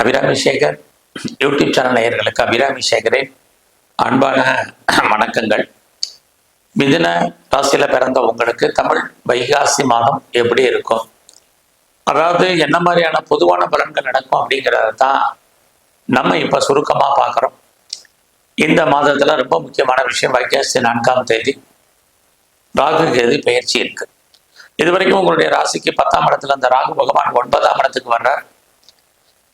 Abirami Sekar YouTube channel நேயர்களுக்கு அபிராமி சேகரின் அன்பான வணக்கங்கள். மிதுன ராசியில் பிறந்த உங்களுக்கு தமிழ் வைகாசி மாதம் எப்படி இருக்கும்? அதாவது என்ன மாதிரியான பொதுவான பலன்கள் நடக்கும் அப்படிங்கிறத தான் நம்ம இப்போ சுருக்கமாக பார்க்குறோம். இந்த மாதத்தில் ரொம்ப முக்கியமான விஷயம் வைகாசி நான்காம் தேதி. ராகு கேது பயிற்சி இருக்கு. இது வரைக்கும் உங்களுடைய ராசிக்கு பத்தாம் இடத்துல அந்த ராகு பகவான் ஒன்பதாம் இடத்துக்கு வர்றார்.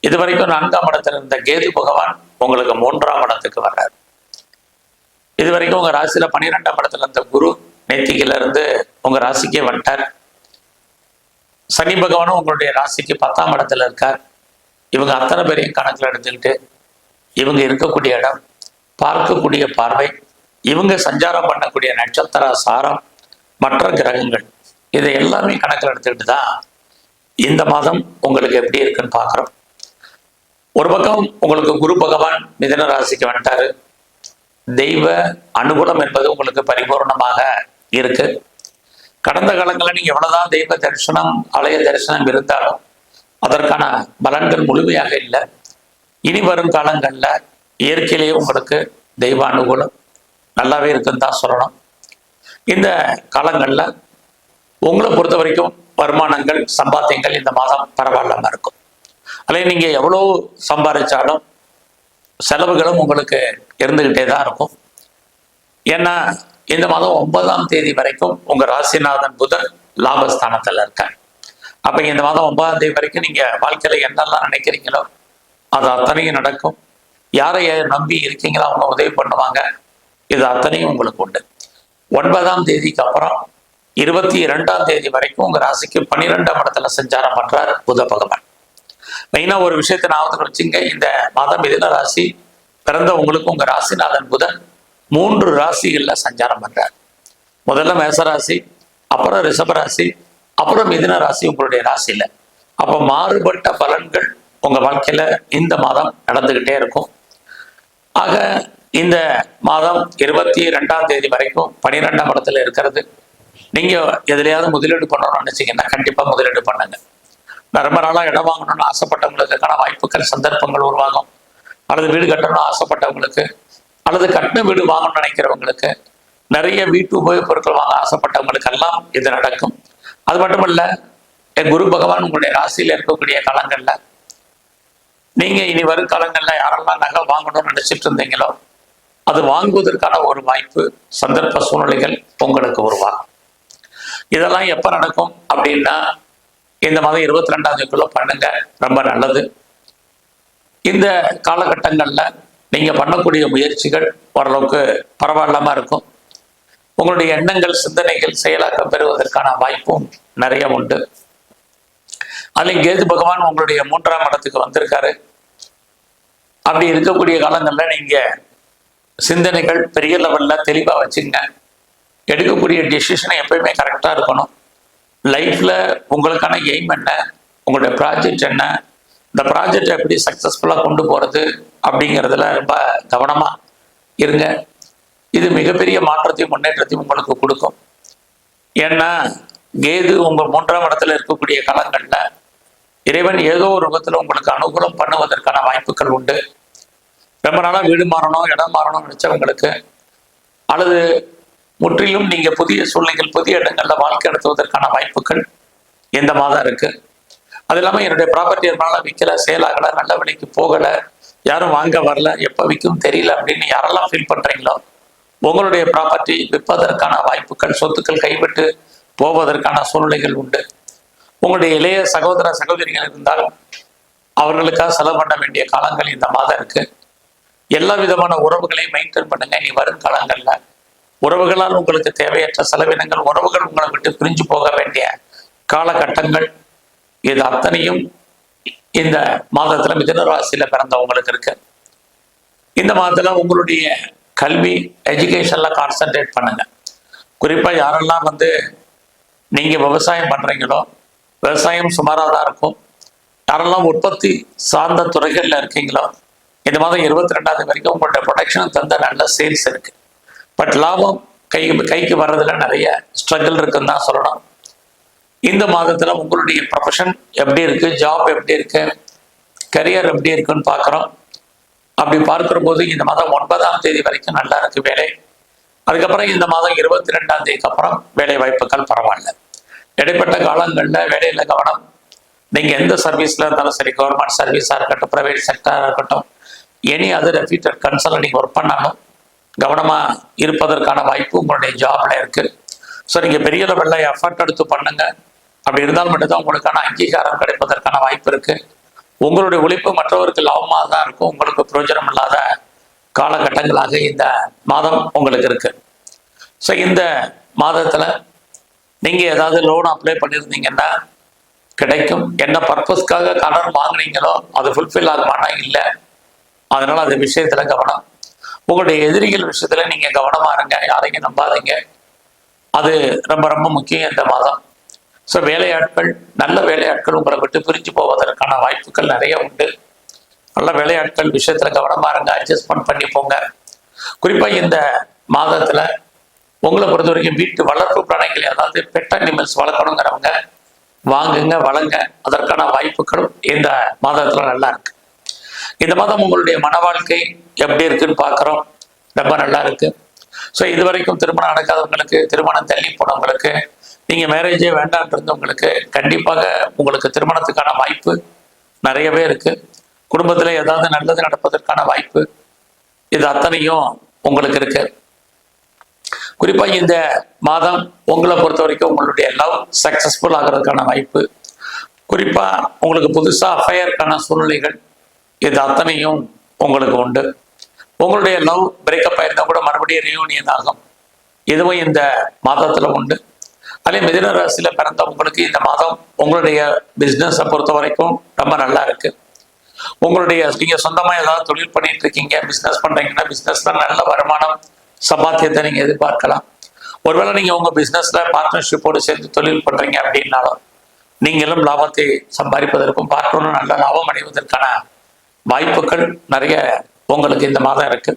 இது வரைக்கும் நான்காம் இடத்துல இருந்த கேது பகவான் உங்களுக்கு மூன்றாம் இடத்துக்கு வர்றார். இது வரைக்கும் உங்க ராசியில பன்னிரெண்டாம் இடத்துல இருந்த குரு நேத்திகில இருந்து உங்க ராசிக்கே வந்துட்டார். சனி பகவானும் உங்களுடைய ராசிக்கு பத்தாம் இடத்துல இருக்கார். இவங்க அத்தனை பேரையும் கணக்கில் எடுத்துக்கிட்டு இவங்க இருக்கக்கூடிய இடம் பார்க்கக்கூடிய பார்வை இவங்க சஞ்சாரம் பண்ணக்கூடிய நட்சத்திர சாரம் மற்ற கிரகங்கள் இதை எல்லாமே கணக்கில் எடுத்துக்கிட்டு தான் இந்த மாதம் உங்களுக்கு எப்படி இருக்குன்னு பார்க்குறோம். ஒரு பக்கம் உங்களுக்கு குரு பகவான் மிதன ராசிக்கு வந்துட்டாரு. தெய்வ அனுகூலம் என்பது உங்களுக்கு பரிபூர்ணமாக இருக்கு. கடந்த காலங்களில் நீங்க எவ்வளவுதான் தெய்வ தரிசனம் ஆலய தரிசனம் இருந்தாலும் அதற்கான பலன்கள் முழுமையாக இல்லை. இனி வரும் காலங்களில் இயற்கையிலேயே உங்களுக்கு தெய்வ அனுகூலம் நல்லாவே இருக்குன்னு தான் சொல்லணும். இந்த காலங்களில் உங்களை பொறுத்த வரைக்கும் வருமானங்கள் சம்பாத்தியங்கள் இந்த மாதம் பரவாயில்லாம இருக்கும். அல்லது நீங்க எவ்வளோ சம்பாதிச்சாலும் செலவுகளும் உங்களுக்கு இருந்துகிட்டே தான் இருக்கும். ஏன்னா இந்த மாதம் ஒன்பதாம் தேதி வரைக்கும் உங்க ராசிநாதன் புதன் லாபஸ்தானத்துல இருக்கார். அப்ப இந்த மாதம் ஒன்பதாம் தேதி வரைக்கும் நீங்க வாழ்க்கையில என்னெல்லாம் நினைக்கிறீங்களோ அது அத்தனையும் நடக்கும். யாரை நம்பி இருக்கீங்களோ அவங்க உதவி பண்ணுவாங்க. இது அத்தனையும் உங்களுக்கு உண்டு. ஒன்பதாம் தேதிக்கு அப்புறம் இருபத்தி இரண்டாம் தேதி வரைக்கும் உங்க ராசிக்கு பன்னிரெண்டாம் இடத்துல சஞ்சாரம் பண்றார் புத பகவான். மெயினா ஒரு விஷயத்தை நான் வச்சுங்க இந்த மாதம் மிதன ராசி பிறந்த உங்களுக்கு உங்க ராசிநாதன் புதன் மூன்று ராசிகள்ல சஞ்சாரம் பண்றார். முதல்ல மேசராசி அப்புறம் ரிஷபராசி அப்புறம் மிதின ராசி உங்களுடைய ராசியில. அப்ப மாறுபட்ட பலன்கள் உங்க வாழ்க்கையில இந்த மாதம் நடந்துகிட்டே இருக்கும். ஆக இந்த மாதம் இருபத்தி ரெண்டாம் தேதி வரைக்கும் பனிரெண்டாம் இடத்துல இருக்கிறது. நீங்க எதுலையாவது முதலீடு பண்ணணும்னு நினைச்சீங்கன்னா கண்டிப்பா முதலீடு பண்ணுங்க. நான் ரொம்ப நாளா இடம் வாங்கணும்னு ஆசைப்பட்டவங்களுக்கான வாய்ப்புகள் சந்தர்ப்பங்கள் உருவாகும். அல்லது வீடு கட்டணும்னு ஆசைப்பட்டவங்களுக்கு அல்லது கட்டின வீடு வாங்கணும்னு நினைக்கிறவங்களுக்கு நிறைய வீட்டு உபயோகப் பொருட்கள் வாங்க ஆசைப்பட்டவங்களுக்கு எல்லாம் இது நடக்கும். அது மட்டுமல்ல என் குரு பகவான் உங்களுடைய ராசியில் இருக்கக்கூடிய காலங்களில் நீங்கள் இனி வரும் காலங்களில் யாரெல்லாம் நகை வாங்கணும்னு நினச்சிட்டு இருந்தீங்களோ அது வாங்குவதற்கான ஒரு வாய்ப்பு சந்தர்ப்ப சூழ்நிலைகள் உங்களுக்கு உருவாகும். இதெல்லாம் எப்போ நடக்கும் அப்படின்னா இந்த மாதம் இருபத்தி ரெண்டாம் தேதிக்குள்ள பண்ணுங்க. ரொம்ப நல்லது. இந்த காலகட்டங்கள்ல நீங்க பண்ணக்கூடிய முயற்சிகள் ஓரளவுக்கு பரவாயில்லாம இருக்கும். உங்களுடைய எண்ணங்கள் சிந்தனைகள் செயலாக்கம் பெறுவதற்கான வாய்ப்பும் நிறைய உண்டு. அதில் கேது பகவான் உங்களுடைய மூன்றாம் இடத்துக்கு வந்திருக்காரு. அப்படி இருக்கக்கூடிய காலங்களில் நீங்க சிந்தனைகள் பெரிய லெவல்ல தெளிவா வச்சுங்க. எடுக்கக்கூடிய டெசிஷனை எப்பயுமே கரெக்டா இருக்கணும். லைஃப்ல உங்களுக்கான எய்ம் என்ன? உங்களுடைய ப்ராஜெக்ட் என்ன? இந்த ப்ராஜெக்ட் எப்படி சக்ஸஸ்ஃபுல்லாக கொண்டு போகிறது அப்படிங்கிறதுல ரொம்ப கவனமாக இருங்க. இது மிகப்பெரிய மாற்றத்தையும் முன்னேற்றத்தையும் உங்களுக்கு கொடுக்கும். ஏன்னா கேது உங்கள் மூன்றாம் இடத்துல இருக்கக்கூடிய காலங்களில் இறைவன் ஏதோ ஒரு விதத்தில் உங்களுக்கு அனுகூலம் பண்ணுவதற்கான வாய்ப்புகள் உண்டு. ரொம்ப நாளாக வீடு மாறணும் இடம் மாறணும்னு நினச்சவங்களுக்கு அல்லது முற்றிலும் நீங்க புதிய சூழ்நிலைகள் புதிய இடங்கள்ல வாழ்க்கை நடத்துவதற்கான வாய்ப்புகள் எந்த மாதம் இருக்கு? அது இல்லாமல் என்னுடைய ப்ராப்பர்ட்டி இருந்தாலும் விற்கல சேலாகலை நல்ல விலைக்கு போகலை யாரும் வாங்க வரல எப்போ விற்கும் தெரியல அப்படின்னு யாரெல்லாம் ஃபீல் பண்றீங்களோ உங்களுடைய ப்ராப்பர்ட்டி விற்பதற்கான வாய்ப்புகள் சொத்துக்கள் கைவிட்டு போவதற்கான சூழ்நிலைகள் உண்டு. உங்களுடைய இளைய சகோதர சகோதரிகள் இருந்தால் அவர்களுக்காக செலவு பண்ண வேண்டிய காலங்கள் இந்த மாதம் இருக்கு. எல்லா விதமான உறவுகளையும் மெயின்டைன் பண்ணுங்க. நீ வரும் காலங்கள்ல உறவுகளால் உங்களுக்கு தேவையற்ற செலவினங்கள் உறவுகள் உங்களை விட்டு பிரிஞ்சு போக வேண்டிய காலகட்டங்கள் இது அத்தனையும் இந்த மாதத்துல மிதனராசியில பிறந்தவங்களுக்கு இருக்கு. இந்த மாதத்துல உங்களுடைய கல்வி எஜுகேஷன்ல கான்சென்ட்ரேட் பண்ணுங்க. குறிப்பா யாரெல்லாம் வந்து நீங்க விவசாயம் பண்றீங்களோ விவசாயம் சுமாராக தான் இருக்கும். யாரெல்லாம் உற்பத்தி சார்ந்த துறைகள்ல இருக்கீங்களோ இந்த மாதம் இருபத்தி ரெண்டாவது வரைக்கும் உங்களுடைய ப்ரொடக்ஷன் தந்த நல்ல சேல்ஸ் இருக்கு. பட் லாபம் கை கைக்கு வர்றதுல நிறைய ஸ்ட்ரகிள் இருக்குன்னு தான் சொல்லணும். இந்த மாதத்தில் உங்களுடைய ப்ரொஃபஷன் எப்படி இருக்கு? ஜாப் எப்படி இருக்கு? கரியர் எப்படி இருக்குன்னு பார்க்குறோம். அப்படி பார்க்குற போது இந்த மாதம் ஒன்பதாம் தேதி வரைக்கும் நல்லா இருக்கு வேலை. அதுக்கப்புறம் இந்த மாதம் இருபத்தி ரெண்டாம் தேதிக்கு அப்புறம் வேலை வாய்ப்புகள் பரவாயில்ல. இடைப்பட்ட காலங்களில் வேலையில் கவனம். நீங்கள் எந்த சர்வீஸில் இருந்தாலும் சரி கவர்மெண்ட் சர்வீஸாக இருக்கட்டும் ப்ரைவேட் செக்டராக இருக்கட்டும் எனி அதர் ரெஃபீட்டர் கன்சல்ட் நீங்கள் ஒர்க் பண்ணாலும் கவனமா இருப்பதற்கான வாய்ப்பு உங்களுடைய ஜாப்ல இருக்கு. ஸோ நீங்க பெரிய லெவலில் எஃபர்ட் எடுத்து பண்ணுங்க. அப்படி இருந்தால் மட்டும்தான் உங்களுக்கான அங்கீகாரம் கிடைப்பதற்கான வாய்ப்பு இருக்கு. உங்களுடைய உழைப்பு மற்றவருக்கு லாபமாக தான் இருக்கும். உங்களுக்கு பிரயோஜனம் இல்லாத காலகட்டங்களாக இந்த மாதம் உங்களுக்கு இருக்கு. ஸோ இந்த மாதத்தில் நீங்கள் ஏதாவது லோன் அப்ளை பண்ணியிருந்தீங்கன்னா கிடைக்கும். என்ன பர்பஸ்க்காக கடன் வாங்குனீங்களோ அது ஃபுல்ஃபில் ஆகுமானா இல்லை. அதனால அது விஷயத்தில் கவனம். உங்களுடைய எதிரிகள் விஷயத்துல நீங்க கவனமா இருங்க. யாரையும் நம்பாதீங்க. அது ரொம்ப ரொம்ப முக்கியம் இந்த மாதம். ஸோ வேலையாட்கள் நல்ல வேலையாட்கள் உங்களை விட்டு பிரிஞ்சு போவதற்கான வாய்ப்புகள் நிறைய உண்டு. நல்ல வேலையாட்கள் விஷயத்துல கவனமா இருங்க. அட்ஜஸ்ட்மெண்ட் பண்ணி போங்க. குறிப்பா இந்த மாதத்துல உங்களை பொறுத்த வரைக்கும் வீட்டு வளர்ப்பு பிராணிகள் அதாவது பெட் அனிமல்ஸ் வளர்க்கணுங்கிறவங்க வாங்குங்க வளங்க அதற்கான வாய்ப்புகளும் இந்த மாதத்துல நல்லா இருக்கு. இந்த மாதம் உங்களுடைய மன வாழ்க்கை எப்படி இருக்குன்னு பார்க்குறோம். ரொம்ப நல்லா இருக்கு. ஸோ இது வரைக்கும் திருமணம் நடக்காதவங்களுக்கு திருமணம் தள்ளி போனவங்களுக்கு நீங்கள் மேரேஜே வேண்டான் இருந்தவங்களுக்கு கண்டிப்பாக உங்களுக்கு திருமணத்துக்கான வாய்ப்பு நிறையவே இருக்கு. குடும்பத்தில் ஏதாவது நல்லது நடப்பதற்கான வாய்ப்பு இது அத்தனையும் உங்களுக்கு இருக்கு. குறிப்பாக இந்த மாதம் உங்களை பொறுத்த வரைக்கும் உங்களுடைய லவ் சக்ஸஸ்ஃபுல் ஆகிறதுக்கான வாய்ப்பு. குறிப்பாக உங்களுக்கு புதுசாக அஃபையருக்கான சூழ்நிலைகள் இது அத்தனையும் உங்களுக்கு உண்டு. உங்களுடைய லவ் பிரேக்கப் ஆயிருந்தா கூட மறுபடியும் ரியூனியன் ஆகும். இதுவும் இந்த மாதத்துல உண்டு. அதே மிதன ராசியில பிறந்த உங்களுக்கு இந்த மாதம் உங்களுடைய பிஸ்னஸை பொறுத்த வரைக்கும் ரொம்ப நல்லா இருக்கு. உங்களுடைய நீங்க சொந்தமா ஏதாவது தொழில் பண்ணிட்டு இருக்கீங்க பிஸ்னஸ் பண்றீங்கன்னா பிஸ்னஸ்ல நல்ல வருமானம் சம்பாத்தியத்தை நீங்க எதிர்பார்க்கலாம். ஒருவேளை நீங்க உங்க பிஸ்னஸில் பார்ட்னர்ஷிப்போடு சேர்ந்து தொழில் பண்றீங்க அப்படின்னாலும் நீங்களும் லாபத்தை சம்பாதிப்பதற்கும் பார்க்கணும் நல்ல லாபம் அடைவதற்கான வாய்ப்புகள் நிறைய உங்களுக்கு இந்த மாதம் இருக்கு.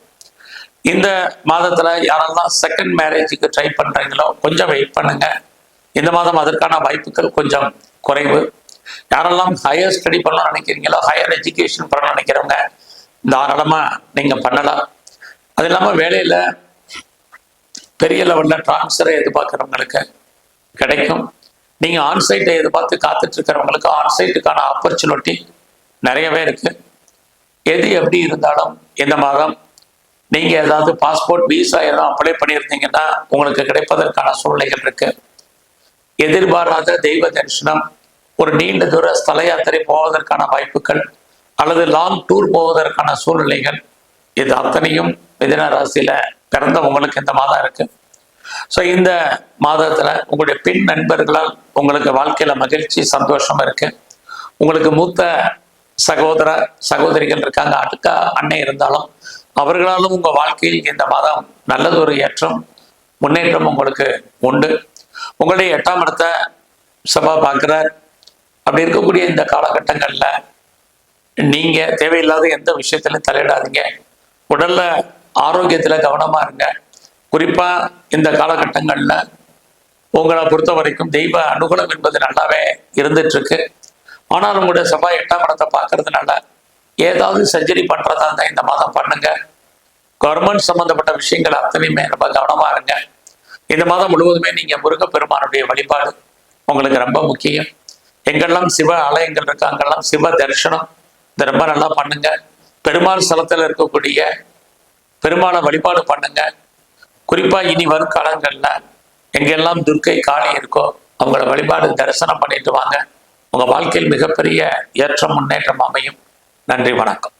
இந்த மாதத்துல யாரெல்லாம் செகண்ட் மேரேஜுக்கு ட்ரை பண்றீங்களோ கொஞ்சம் வெயிட் பண்ணுங்க. இந்த மாதம் அதற்கான வாய்ப்புகள் கொஞ்சம் குறைவு. யாரெல்லாம் ஹையர் ஸ்டடி பண்ணணும்னு நினைக்கிறீங்களோ ஹையர் எஜுகேஷன் பண்ணணும்னு நினைக்கிறவங்க தாராளமா நீங்க பண்ணலாம். அது இல்லாமல் வேலையில பெரிய லெவலில் டிரான்ஸ்ஃபரை எதிர்பார்க்குறவங்களுக்கு கிடைக்கும். நீங்கள் ஆன்சைட்டை எதிர்பார்த்து காத்துட்ருக்கிறவங்களுக்கு ஆன்சைட்டுக்கான ஆப்பர்ச்சுனிட்டி நிறையவே இருக்குது எது எப்படி இருந்தாலும் இந்த மாதம் நீங்க ஏதாவது பாஸ்போர்ட் விசா ஏதாவது அப்ளை பண்ணியிருந்தீங்கன்னா உங்களுக்கு கிடைப்பதற்கான சூழ்நிலைகள் இருக்கு. எதிர்பாராத தெய்வ தரிசனம் ஒரு நீண்ட தூர ஸ்தல யாத்திரை போவதற்கான வாய்ப்புகள் அல்லது லாங் டூர் போவதற்கான சூழ்நிலைகள் இது அத்தனையும் மிதன ராசியில பிறந்த உங்களுக்கு இந்த மாதம் இருக்கு. ஸோ இந்த மாதத்துல உங்களுடைய பெண் நண்பர்களால் உங்களுக்கு வாழ்க்கையில மகிழ்ச்சி சந்தோஷம் இருக்கு. உங்களுக்கு மூத்த சகோதர சகோதரிகள் இருக்காங்க. அக்கா அன்னை இருந்தாலும் அவர்களாலும் உங்கள் வாழ்க்கையில் இந்த மாதம் நல்லதொரு ஏற்றம் முன்னேற்றம் உங்களுக்கு உண்டு. உங்களுடைய எட்டாம் இடத்தை சபா பார்க்குறார். அப்படி இருக்கக்கூடிய இந்த காலகட்டங்களில் நீங்கள் தேவையில்லாத எந்த விஷயத்திலும் தலையிடாதீங்க. உடலில் ஆரோக்கியத்தில் கவனமாக இருங்க. குறிப்பாக இந்த காலகட்டங்களில் உங்களை பொறுத்த வரைக்கும் தெய்வ அனுகூலம் என்பது நல்லாவே இருந்துட்டுருக்கு ஆனால் உங்களுடைய செவ்வாய் எட்டாம் இடத்தை பார்க்கறதுனால ஏதாவது சர்ஜரி பண்றதா இருந்தா இந்த மாதம் பண்ணுங்க. கவர்மெண்ட் சம்பந்தப்பட்ட விஷயங்கள் அத்தனையுமே ரொம்ப கவனமா இருங்க. இந்த மாதம் முழுவதுமே நீங்க முருகப்பெருமானுடைய வழிபாடு உங்களுக்கு ரொம்ப முக்கியம். எங்கெல்லாம் சிவ ஆலயங்கள் இருக்கு அங்கெல்லாம் சிவ தரிசனம் இதை ரொம்ப நல்லா பண்ணுங்க. பெருமாள் ஸ்தலத்தில் இருக்கக்கூடிய பெருமாளை வழிபாடு பண்ணுங்க. குறிப்பா இனி வரும் காலங்கள்ல எங்கெல்லாம் துர்க்கை காளி இருக்கோ அவங்கள வழிபாடு தரிசனம் பண்ணிட்டு வாங்க. உங்க வாழ்க்கையில் மிகப்பெரிய ஏற்றம் முன்னேற்றம் அமையும். நன்றி வணக்கம்.